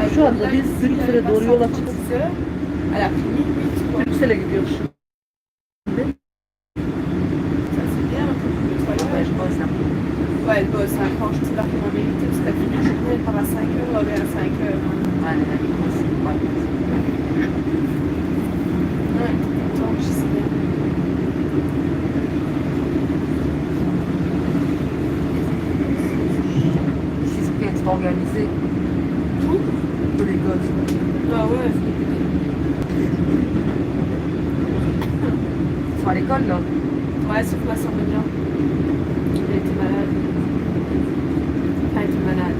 avec Şu anda biz Brüksel'e doğru yola çıktık. Brüksel'e gidiyoruz şimdi. Ça, c'est bien, un peu plus de Ouais, voyage. je pense. hein. Ouais, elle bosse un franche, c'est largement mérité, organisé. Tout Tous les gosses. Ah ouais. Ils sont à l'école, là. Ouais, sauf moi, ça me bien. Elle était malade. Elle était malade.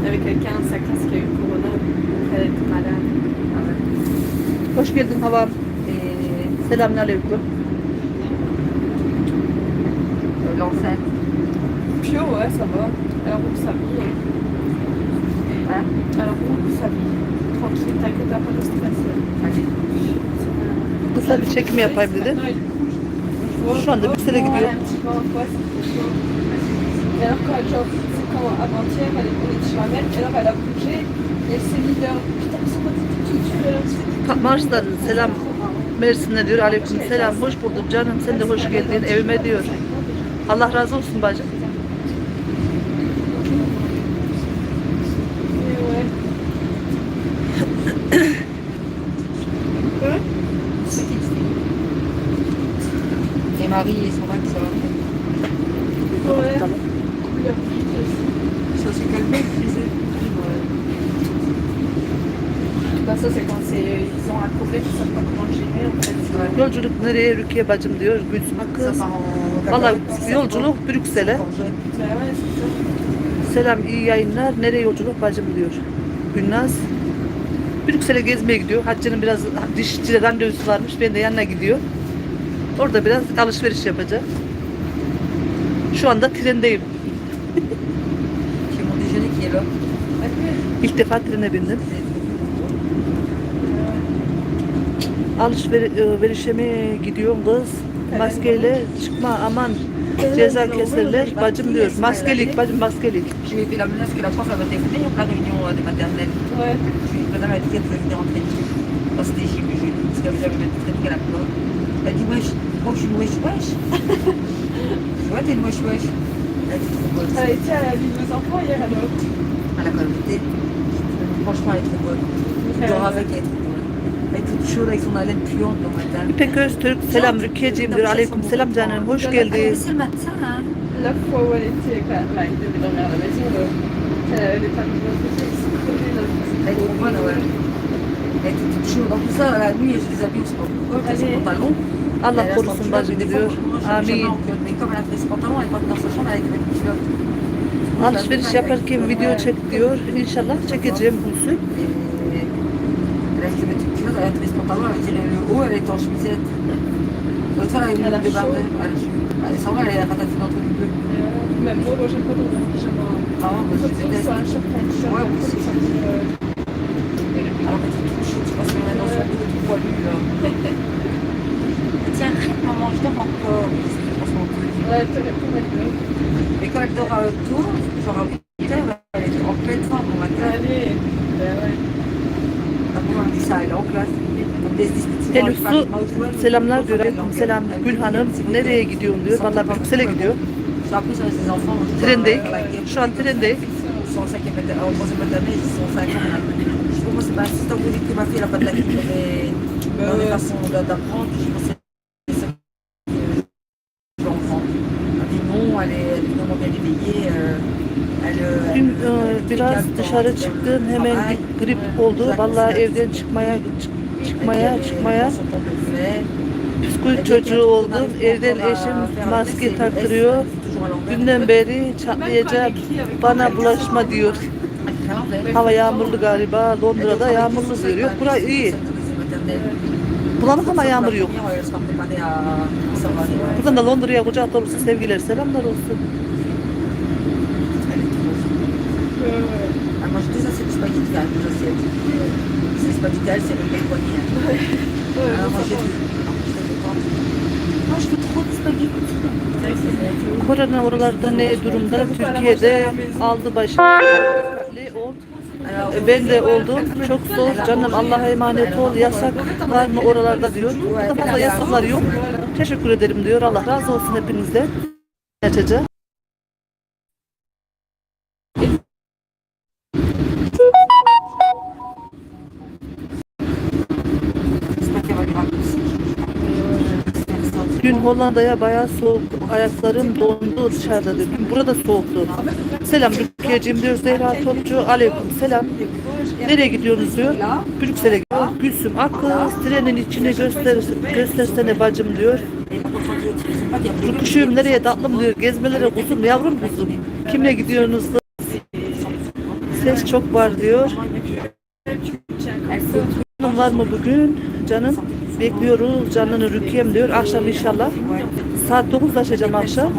Il y avait quelqu'un de sa classe qui a eu le corona, elle était malade. Ah ouais. Hoş geldin havam. Et Selamünaleyküm. l'enceinte. Pio, ouais, ça va. T'inquiète, t'as pas de stress. Allez. Kısa bir çekim yapayım dedi. Şu anda Brüksel'e gidiyor. Et alors quand, genre, c'est quand avant-hier, elle est allée chez ma mère, et alors elle a bougé, et elle s'est mis dehors. Putain, c'est quoi tes petites là Mars'tan selam Mersin'e diyor. Aleyküm selam. Hoş bulduk canım. Sen de hoş geldin evime diyor. Allah razı olsun bacım. Marie et son va. Ouais. Ça s'est calmé, ça c'est quand. Yolculuk nereye Rukiye bacım diyor. Gülsüm kız. Valla yolculuk Brüksel'e. Selam iyi yayınlar. Nereye yolculuk bacım diyor. Gülnaz. Brüksel'e gezmeye gidiyor. Hatice'nin biraz dişçide randevusu varmış. Ben de yanına gidiyor. Orada biraz alışveriş yapacak. Şu anda trendeyim. İlk defa trene bindim. Alışverişe mi gidiyorum kız? Maskeyle çıkma aman ceza keserler bacım diyor. Maskelik bacım maskelik. Elle dit, wesh, oh, je suis une wesh wesh. tu vois, t'es une wesh wesh. Elle a trop bonne. Elle à la de enfants hier, alors. Elle a quand même été. Franchement, elle est trop bonne. Elle est trop. Elle est toute chaude selam Aleyküm selam canım. Hoş geldin. C'est le matin. Hein. La fois où elle était avec la, la, la maison, elle avait Elle est trop. En plus, ça, la nuit, je les habille, sais pas pourquoi, son Allez. pantalon. Allah a korusun bacım diyor. Amin. Alışveriş yaparken video çek diyor. İnşallah çekeceğim Gülsüm. Et elle Ousmane, selamlar diyor. selam. Gül Hanım nereye gidiyorsun diyor. Valla Brüksel'e gidiyor. Trendeyik. Şu an trendeyiz. Ils sont en cinquième maternelle, en troisième maternelle, ils sont 5 ans. là. Je dis, pour moi, c'est pas assistant vous dites que ma fille, elle n'a pas de la culture, mais dans les façons d'a- d'apprendre, je pense que c'est ça que je veux enfant. Elle dit non, elle est, elle est vraiment bien éveillée. euh, elle, euh, Dün elle- e, elle biraz fait dışarı çıktım. Hemen grip oldu. Vallahi evden çıkmaya çık- çıkmaya çıkmaya psikoloji çocuğu oldum. Evden eşim maske taktırıyor. Dünden beri çatlayacak. Bana bulaşma diyor. Hava yağmurlu galiba. Londra'da yağmurlu diyor. Yok burası iyi. Bulanık ama yağmur yok. Buradan da Londra'ya kucak dolusu sevgiler. Selamlar olsun. Ouais, tout. Moi, je veux trop de spaghettis. Ouais, c'est bien, c'est ouf. Korona oralarda ne durumda? Türkiye'de aldı başını. Dikkatli ol. E, Ben de oldum. Çok zor. Canım Allah'a emanet ol. Yasak var mı oralarda diyor. Fazla yasaklar yok. Teşekkür ederim diyor. Allah razı olsun hepinizden. Açacağım. Dün Hollanda'ya bayağı soğuk. Ayaklarım dondu dışarıda dedim. Burada soğuktu. Selam Rukiye'cim diyor Zehra Topçu. Aleyküm selam. Nereye gidiyorsunuz diyor. Brüksel'e gidiyor. Gülsüm Akkız trenin içini göster, göstersene bacım diyor. Rukuşuyum nereye tatlım diyor. Gezmelere kuzum yavrum kuzum. Kimle gidiyorsunuz? Ses çok var diyor. Var mı bugün? Canım bekliyoruz. Canını Rukiye'm diyor. Akşam inşallah. Saat 9'da açacağım akşam.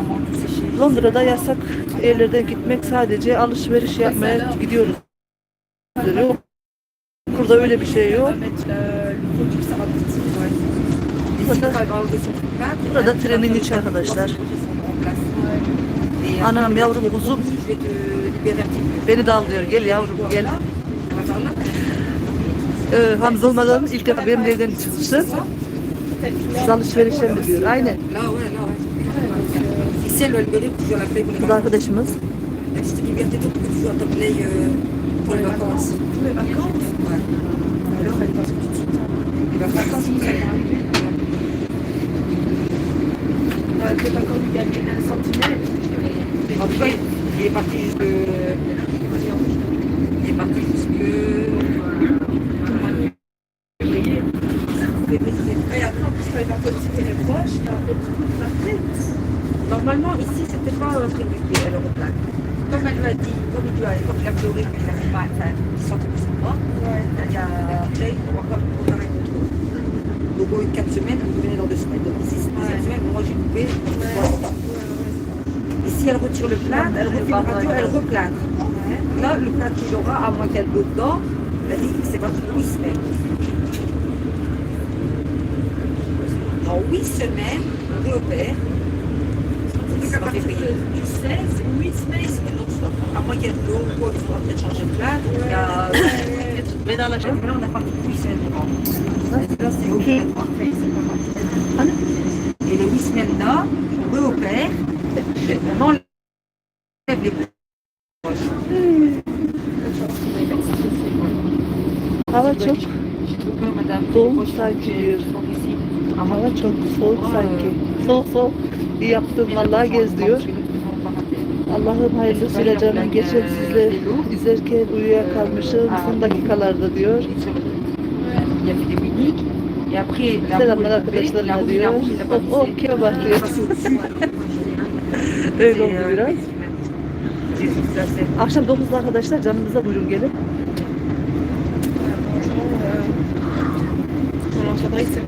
Londra'da yasak evlerden gitmek sadece alışveriş yapmaya gidiyoruz. Yok. Burada öyle bir şey yok. Burada, burada trenin içi arkadaşlar. Anam yavrum kuzum beni de al diyor. Gel yavrum gel. On va faire là. Ee, Hamza olmadan ilk defa benim evden çıkıştı. Siz alışverişe mi diyor. Aynen. Ouais, là, ouais. Ici, elle va libérer dit, comme il lui a, comme il a pleuré, qu'il n'avait pas, enfin, qu'il sentait plus son bras, il y a Play, on va pas on arrête de. Donc, au lieu de 4 semaines, vous venez dans 2 semaines. Donc, ici, c'est Ouais. 6 semaines, moi j'ai coupé. Et si elle retire le plâtre, elle refait une radio, elle. Là, le plâtre qu'il aura, à moins qu'elle l'eau dedans, elle dit c'est pas pour 8 semaines. Dans 8 semaines, on réopère. Donc à partir de 16 ou 8 semaines, À moins qu'il y ait de l'eau il faudra peut-être changer de plâtre. Il y a... Vedalaşalım. Là, on n'a pas de 8 semaines devant. Là, c'est OK. Et les 8 semaines là, on réopère. On enlève les poches. Hava çok soğuk sanki. Hava çok soğuk sanki. Soğuk soğuk. İyi yaptın vallahi gez diyor. Allah'ım hayırlısıyla canım geçen sizle izlerken uyuyakalmışım son dakikalarda diyor. Selamlar arkadaşlarına diyor. of vissé. kime bak. Öyle oldu biraz. Akşam 9'da arkadaşlar canınıza buyurun gelin. Mon entreprise,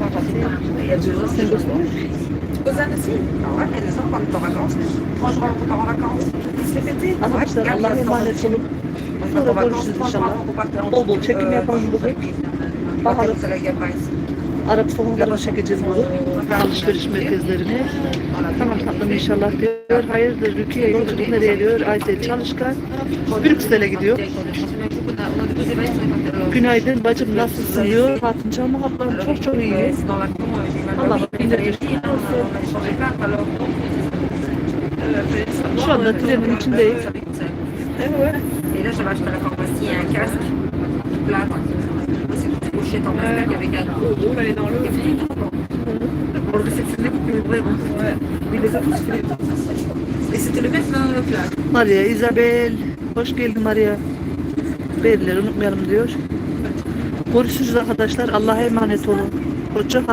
Arkadaşlar Allah'a emanet olun. Sonra görüşürüz inşallah. Bol bol çekim yapalım bugün. Bakalım. Arap sokaklarına çekeceğiz bunu. Alışveriş merkezlerini. Tamam tatlım inşallah diyor. Hayırdır Rukiye yolculuk nereye diyor. Aysel Çalışkan. Brüksel'e gidiyor. Günaydın bacım nasılsın diyor. Fatih Canlı ablam çok çok iyi. Allah'ım indirdir. Şu anda trenin içindeyiz. Maria Isabel. Hoş geldin Maria. Belirleri unutmayalım diyor. Görüşürüz arkadaşlar. Allah'a emanet olun. Hoşça